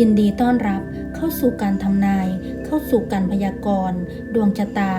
ยินดีต้อนรับเข้าสู่การทำนาย เข้าสู่การพยากรณ์ ดวงชะตา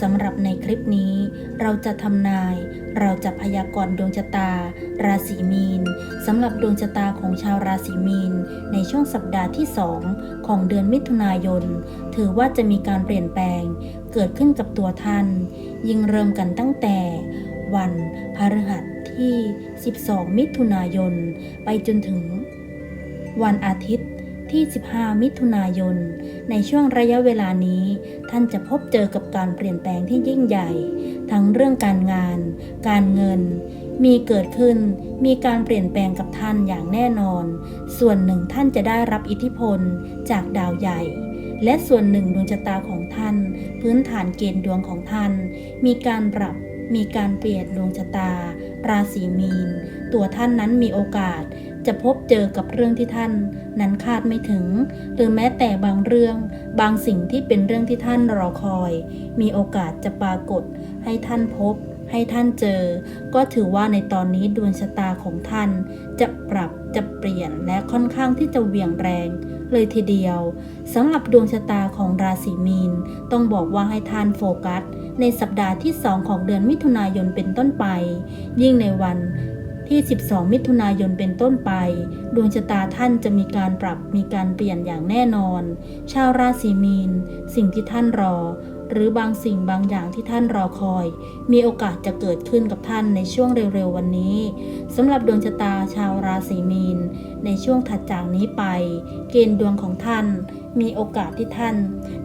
สำหรับในคลิปนี้ เราจะทำนาย เราจะพยากรณ์ดวงชะตา ราศีมีนสำหรับดวงชะตาของชาวราศีมีน ในช่วงสัปดาห์ที่2ของเดือนมิถุนายน ถือว่าจะมีการเปลี่ยนแปลง เกิดขึ้นกับตัวท่าน ยิ่งเริ่มกันตั้งแต่ วันพฤหัสที่ 12 มิถุนายน ไปจนถึงวันอาทิตย์ ที่ 15 มิถุนายน ในช่วงระยะเวลานี้ ท่านจะพบเจอกับการเปลี่ยนแปลงที่ยิ่งใหญ่ ทั้งเรื่องการงาน การเงิน มีเกิดขึ้น มีการเปลี่ยนแปลงกับท่านอย่างแน่นอน ส่วนหนึ่งท่านจะได้รับอิทธิพลจากดาวใหญ่ และส่วนหนึ่งดวงชะตาของท่าน พื้นฐานเกณฑ์ดวงของท่าน มีการปรับมีการเปลี่ยนดวงชะตา ราศีมีน ตัวท่านนั้นมีโอกาส จะพบเจอกับเรื่องที่ท่าน นั้นคาดไม่ถึง หรือแม้แต่บางเรื่อง บางสิ่งที่เป็นเรื่องที่ท่านรอคอย มีโอกาสจะปรากฏ ให้ท่านพบ ให้ท่านเจอ ก็ถือว่าในตอนนี้ดวงชะตาของท่าน จะปรับจะเปลี่ยนและค่อนข้างที่จะเหวี่ยงแรง เลยทีเดียวสำหรับดวงชะตาของราศีมีน ต้องบอกว่าให้ท่านโฟกัส ในสัปดาห์ที่ 2 ของเดือนมิถุนายนเป็นต้นไป ยิ่งในวัน ที่ 12 มิถุนายนเป็นต้นไป ดวงชะตาท่านจะมีการปรับมีการเปลี่ยนอย่างแน่นอน ชาวราศีมีน สิ่งที่ท่านรอ หรือบางสิ่งบางอย่างที่ท่านรอคอย มีโอกาสจะเกิดขึ้นกับท่านในช่วงเร็วๆวันนี้สำหรับดวงชะตาชาวราศีมีน ในช่วงถัดจากนี้ไป เกณฑ์ดวงของท่าน มีโอกาสที่ท่าน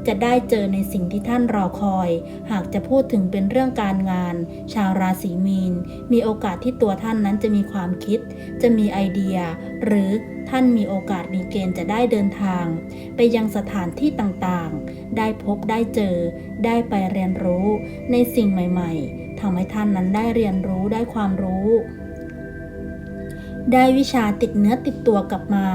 จะได้เจอในสิ่งที่ท่านรอคอย หากจะพูดถึงเป็นเรื่องการงาน ชาวราศีมีน มีโอกาสที่ตัวท่านนั้นจะมีความคิด จะมีไอเดีย หรือท่านมีโอกาสมีเกณฑ์จะได้เดินทาง ไปยังสถานที่ต่างๆ ได้พบได้เจอ ได้ไปเรียนรู้ในสิ่งใหม่ ๆทำให้ท่านนั้นได้เรียนรู้ได้ความรู้ได้วิชาติดเนื้อติดตัวกลับมา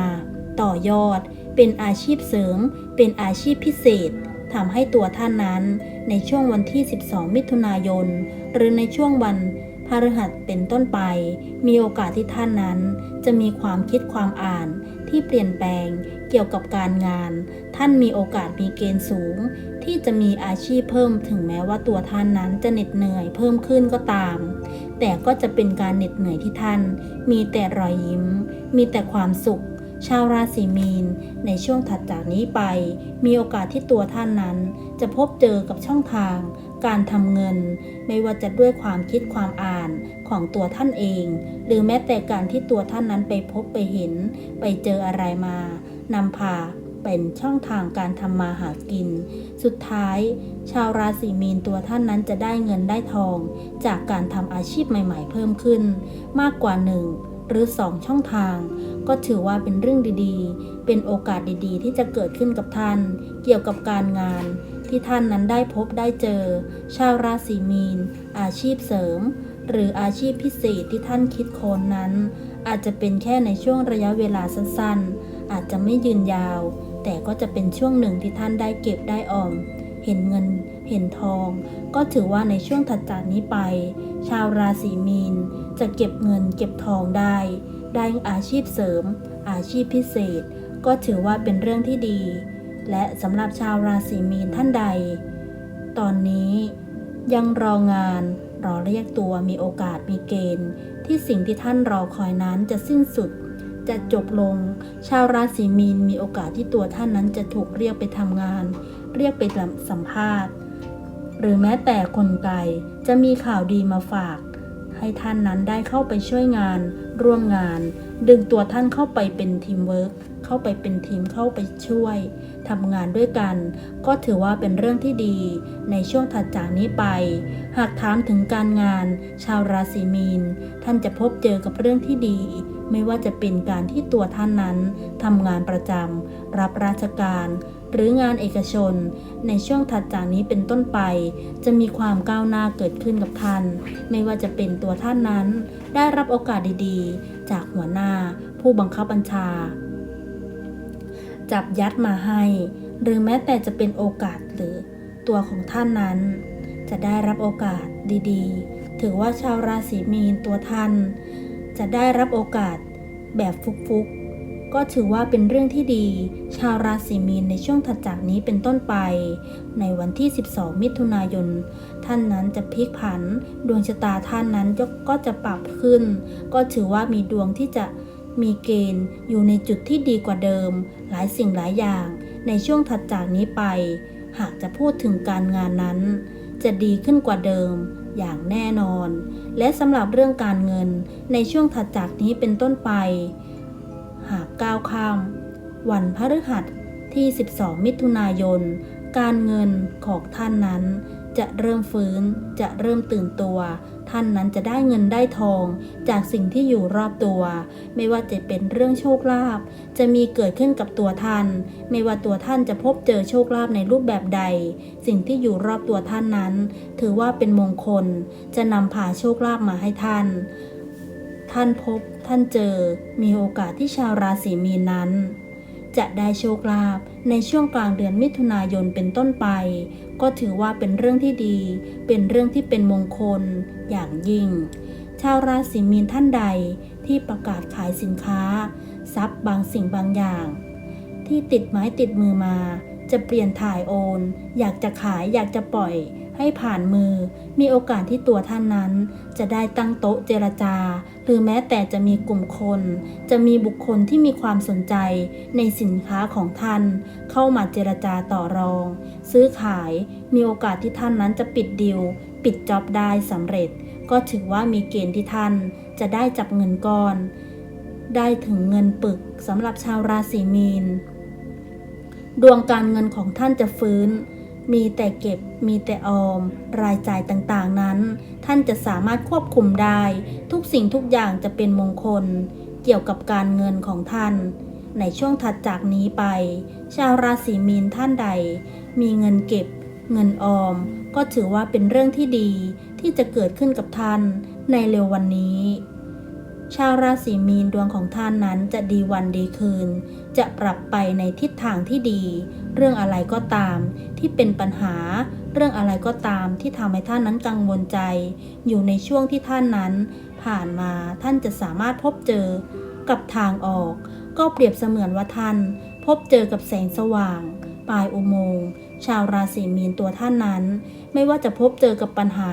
ต่อยอด เป็นอาชีพเสริม เป็นอาชีพพิเศษทำให้ตัวท่านนั้น ในช่วงวันที่ 12 มิถุนายน หรือในช่วงวันพฤหัสเป็นต้นไป มีโอกาสที่ท่านนั้น จะมีความคิดความอ่านที่เปลี่ยนแปลงเกี่ยวกับการงาน ท่านมีโอกาสมีเกณฑ์สูง ที่จะมีอาชีพเพิ่มถึงแม้ว่าตัวท่านนั้นจะเหน็ดเหนื่อยเพิ่มขึ้นก็ตาม แต่ก็จะเป็นการเหน็ดเหนื่อยที่ท่าน มีแต่รอยยิ้ม มีแต่ความสุข ชาวราศีมีน ในช่วงถัดจากนี้ไป มีโอกาสที่ตัวท่านนั้น จะพบเจอกับช่องทาง การทำเงิน ไม่ว่าจะด้วยความคิดความอ่านของตัวท่านเอง หรือแม้แต่การที่ตัวท่านนั้นไปพบไปเห็น ไปเจออะไรมานำพาเป็นช่องทางการทำมาหากิน สุดท้าย ชาวราศีมีนตัวท่านนั้นจะได้เงินได้ทอง จากการทำอาชีพใหม่ ๆ เพิ่มขึ้น มากกว่าหนึ่ง หรือ 2 ช่องทาง ก็ถือว่าเป็นเรื่องดีๆ เป็นโอกาสดีๆ ที่จะเกิดขึ้นกับท่าน เกี่ยวกับการงาน ที่ท่านนั้นได้พบได้เจอ ชาวราศีมีน อาชีพเสริม หรืออาชีพพิเศษที่ท่านคิดค้นนั้น อาจจะเป็นแค่ในช่วงระยะเวลาสั้นๆ อาจจะไม่ยืนยาว แต่ก็จะเป็นช่วงหนึ่งที่ท่านได้เก็บได้ออม เห็นเงินเห็นทอง ก็ถือว่าในช่วงถัดจากนี้ไป ชาวราศีมีน จะเก็บเงินเก็บทองได้ ได้อาชีพเสริม อาชีพพิเศษ ก็ถือว่าเป็นเรื่องที่ดี และสำหรับชาวราศีมีนท่านใด ตอนนี้ยังรองานรอเรียกตัวมีโอกาสมีเกณฑ์ ที่สิ่งที่ท่านรอคอยนั้นจะสิ้นสุด จะจบลง ชาวราศีมีนมีโอกาสที่ตัวท่านนั้นจะถูกเรียกไปทำงาน เรียกไปสัมภาษณ์ หรือแม้แต่คนไกลจะมีข่าวดีมาฝาก ให้ท่านนั้นได้เข้าไปช่วยงาน ร่วมงาน ดึงตัวท่านเข้าไปเป็นทีมเวิร์กเข้าไปเป็นทีมเข้าไปช่วยทำงานด้วยกัน ก็ถือว่าเป็นเรื่องที่ดี ในช่วงถัดจากนี้ไป หากถามถึงการงาน ชาวราศีมีน ท่านจะพบเจอกับเรื่องที่ดี ไม่ว่าจะเป็นการที่ตัวท่านนั้นทำงานประจำรับราชการ หรืองานเอกชน ในช่วงถัดจากนี้เป็นต้นไป จะมีความก้าวหน้าเกิดขึ้นกับท่าน ไม่ว่าจะเป็นตัวท่านนั้น ได้รับโอกาสดีๆ จากหัวหน้า ผู้บังคับบัญชา จับยัดมาให้ หรือแม้แต่จะเป็นโอกาสหรือตัวของท่านนั้น จะได้รับโอกาสดีๆ ถือว่าชาวราศีมีนตัวท่าน จะได้รับโอกาสแบบฟุกๆ ก็ถือว่าเป็นเรื่องที่ดี ชาวราศีมีนในช่วงถัดจากนี้เป็นต้นไป ในวันที่ 12 มิถุนายน ท่านนั้นจะพลิกผัน ดวงชะตาท่านนั้นก็จะปรับขึ้น ก็ถือว่ามีดวงที่จะมีเกณฑ์อยู่ในจุดที่ดีกว่าเดิม หลายสิ่งหลายอย่าง ในช่วงถัดจากนี้ไป หากจะพูดถึงการงานนั้น จะดีขึ้นกว่าเดิมอย่างแน่นอน และสำหรับเรื่องการเงินในช่วงถัดจากนี้เป็นต้นไป หากก้าวข้าม วันพฤหัสที่ 12 มิถุนายน การเงินของท่านนั้น จะเริ่มฟื้น จะเริ่มตื่นตัว ท่านนั้นจะได้เงินได้ทอง จากสิ่งที่อยู่รอบตัว ไม่ว่าจะเป็นเรื่องโชคลาภ จะมีเกิดขึ้นกับตัวท่าน ไม่ว่าตัวท่านจะพบเจอโชคลาภในรูปแบบใด สิ่งที่อยู่รอบตัวท่านนั้น ถือว่าเป็นมงคล จะนำพาโชคลาภมาให้ท่าน ท่านพบ ท่านเจอมีโอกาสที่ชาวราศีมีนนั้น จะได้โชคลาภในช่วงกลางเดือนมิถุนายนเป็นต้นไป ก็ถือว่าเป็นเรื่องที่ดี เป็นเรื่องที่เป็นมงคลอย่างยิ่ง ชาวราศีมีนท่านใดที่ประกาศขายสินค้า ทรัพย์บางสิ่งบางอย่าง ที่ติดไม้ติดมือมา จะเปลี่ยนถ่ายโอน อยากจะขายอยากจะปล่อย ให้ผ่านมือ มีโอกาสที่ตัวท่านนั้น จะได้ตั้งโต๊ะเจรจา หรือแม้แต่จะมีกลุ่มคน จะมีบุคคลที่มีความสนใจ ในสินค้าของท่าน เข้ามาเจรจาต่อรอง ซื้อขายมีโอกาสที่ท่านนั้นจะปิดดิวปิดจ็อบได้สำเร็จ ก็ถือว่ามีเกณฑ์ที่ท่าน จะได้จับเงินก้อน ได้ถึงเงินปึกสำหรับชาวราศีมีน ดวงการเงินของท่านจะฟื้น มีแต่เก็บ มีแต่ออม รายจ่ายต่างๆนั้น ท่านจะสามารถควบคุมได้ ทุกสิ่งทุกอย่างจะเป็นมงคล เกี่ยวกับการเงินของท่าน ในช่วงถัดจากนี้ไป ชาวราศีมีนท่านใด มีเงินเก็บ เงินออม ก็ถือว่าเป็นเรื่องที่ดีที่จะเกิดขึ้นกับท่านในเร็ววันนี้ ชาวราศีมีนดวงของท่านนั้นจะดีวันดีคืน จะปรับไปในทิศทางที่ดี เรื่องอะไรก็ตาม ที่เป็นปัญหา เรื่องอะไรก็ตามที่ทำให้ท่านนั้นกังวลใจ อยู่ในช่วงที่ท่านนั้น ผ่านมาท่านจะสามารถพบเจอกับทางออก ก็เปรียบเสมือนว่าท่าน พบเจอกับแสงสว่าง ปลายอุโมงค์ชาวราศีมีนตัวท่านนั้น ไม่ว่าจะพบเจอกับปัญหา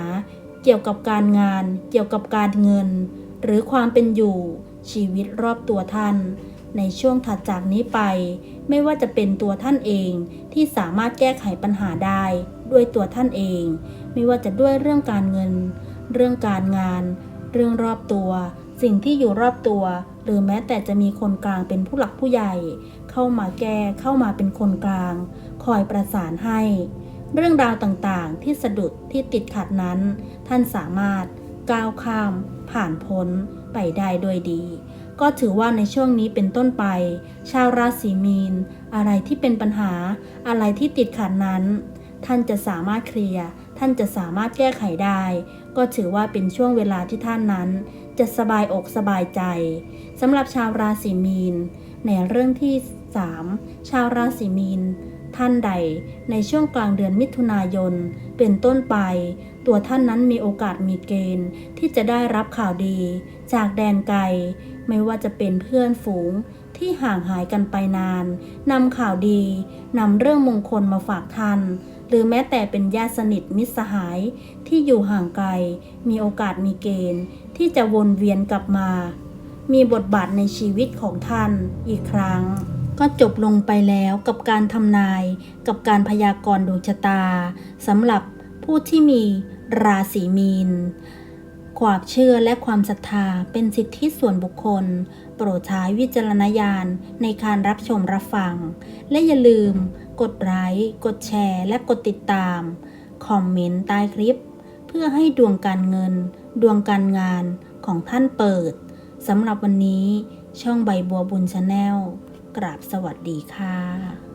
เกี่ยวกับการงาน เกี่ยวกับการเงิน หรือความเป็นอยู่ชีวิตรอบตัวท่าน ในช่วงถัดจากนี้ไป ไม่ว่าจะเป็นตัวท่านเองที่สามารถแก้ไขปัญหาได้ด้วยตัวท่านเอง ไม่ว่าจะด้วยเรื่องการเงิน เรื่องการงาน เรื่องรอบตัว สิ่งที่อยู่รอบตัว หรือแม้แต่จะมีคนกลางเป็นผู้หลักผู้ใหญ่ เข้ามาแก้เข้ามาเป็นคนกลาง คอยประสานให้ เรื่องราวต่างๆที่สะดุดที่ติดขัดนั้น ท่านสามารถก้าวข้าม ผ่านพ้นไปได้ด้วยดี ก็ถือว่าในช่วงนี้เป็นต้นไป ชาวราศีมีน อะไรที่เป็นปัญหา อะไรที่ติดขัดนั้น ท่านจะสามารถเคลียร์ท่านจะสามารถแก้ไขได้ ก็ถือว่าเป็นช่วงเวลาที่ท่านนั้น จะสบายอกสบายใจสำหรับชาวราศีมีน ในเรื่องที่ 3 ชาวราศีมีน ท่านใดในช่วงกลางเดือนมิถุนายน เป็นต้นไป ตัวท่านนั้นมีโอกาสมีเกณฑ์ที่จะได้รับข่าวดี จากแดนไกล ไม่ว่าจะเป็นเพื่อนฝูงที่ห่างหายกันไปนานนำข่าวดีนำเรื่องมงคลมาฝากท่าน หรือแม้แต่เป็นญาติสนิทมิตรสหายที่อยู่ห่างไกล มีโอกาสมีเกณฑ์ ที่จะวนเวียนกลับมา มีบทบาทในชีวิตของท่านอีกครั้ง ก็จบลงไปแล้วกับการทำนายกับการพยากรณ์ดวงชะตาสำหรับผู้ที่มีราศีมีน ความเชื่อและความศรัทธาเป็นสิทธิส่วนบุคคล โปรดใช้วิจารณญาณในการรับชมรับฟัง และอย่าลืมกดไลค์กดแชร์ และกดติดตาม คอมเมนต์ใต้คลิป เพื่อให้ดวงการเงิน ดวงการงานของท่านเปิดสำหรับวันนี้ช่องใบบัวบุญชาแนล กราบสวัสดีค่ะ